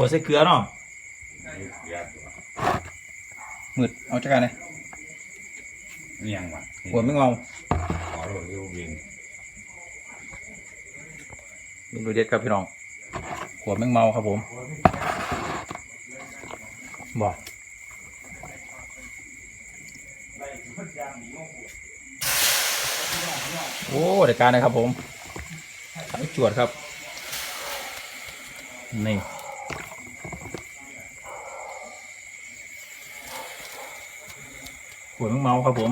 วใส่เกลือเนาะเกลือตัวมืดเอาจักกันเลยเมียงว่ะขวไม่เงาขอโรยยูวินเมนูเด็ดครับพี่น้องขวแมงเมาครับผมบอกโอ้เด็กการนะครับผมสายจวดครับ นี่ ขวแมงเมาครับผม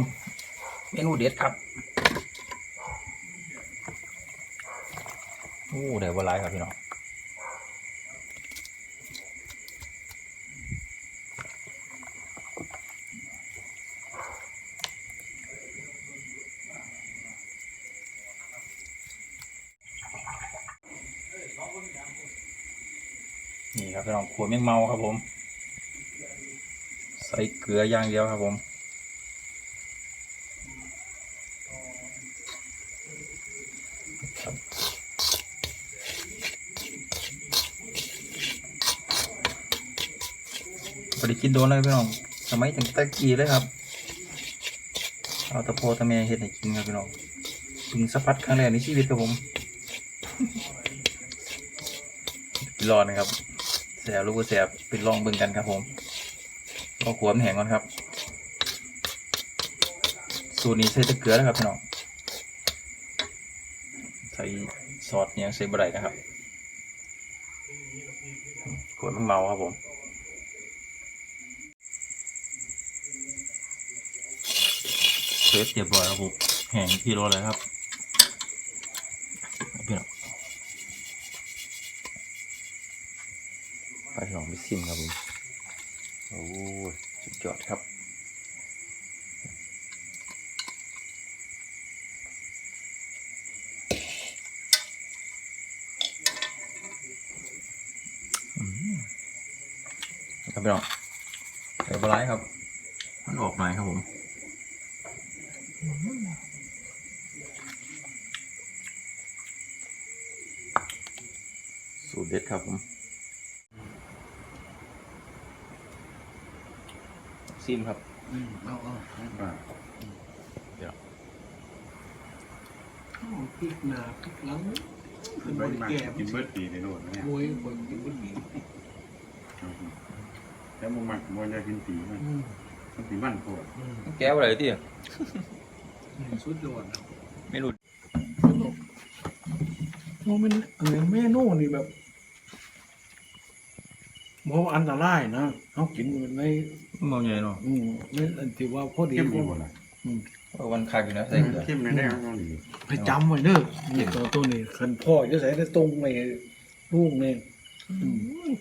เมนูเด็ดครับโอ้เดี๋ยววันไรครับพี่น้องนี่ครับพี่น้องขวดเมี่ยงเมาครับผม ใส่เกลืออย่างเดียวครับผม บริกินโดนเลยพี่น้องสมัยตั้งแต่กี้เลยครับ เอาตะโพตะเมเฮ็ดให้กินครับพี่น้องถึงสัมผัสครั้งแรกในชีวิตครับผมรอนะครับแสบรู้ว่าแสบไปลองเบิ่งกันครับผมรอขวมแห้งก่อนครับ สูตรนี้ใส่ตะเกลือนะครับพี่น้องใส่ซอสเนี่ยใส่บะไรนะครับขวดมันเมาครับผม เซฟเรียบร้อยครับผมแห้งที่รอเลยครับพี่น้องไปลองไปซิมครับผมโอ้ยสุดยอดครับอืมครับพี่น้องใส่ปลาไหลครับ มันออกหน่อยครับผม สูตรเด็ดครับผมซิมครับเอาเอาว่าเดี๋ยวเอาพริกหนาพริกหลังเป็นบเบิร์ดริมาแก่กินเบิร์ดปีในโลดเนี่ยมวยคนกินบริแล้วมึงมักมวยจะกินปีมันอืมมันปีมันโคตรอืมแก้วอะไรที่ สุดยอดนะไม่รู้โมเมนเออเมนูนี่แบบเพราะอันตรายนะเขากินอยู่ในมองใหญ่เนาะอืมในอันที่ว่าพอดีเข้มอยู่บ่ล่ะอืมวันคักอยู่นะใส่เกลือเข้มในแน่มันดีให้จำไว้เด้อนี่ตัวตัวนี้คันพ่อจะใส่ได้ตรงในลูกเนี่ยอืม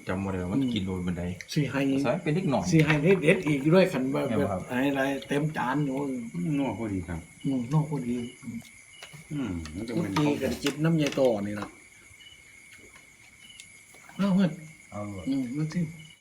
จำมาเลยว่ามันกินโดนบันไดสีให้ใส่เป็นเล็กหน่อย สีให้เด็ดๆอีกด้วยคันแบบแม่นบ่ครับอะไรเต็มจานอยู่นัวพอดีครับ อืมนอกพอดีอืมมันจะทุกเป็นทีกันจิตน้ำยายต่อนี่ล่ะเอาเพื่อนเอาเลยอืมนั่นสิอ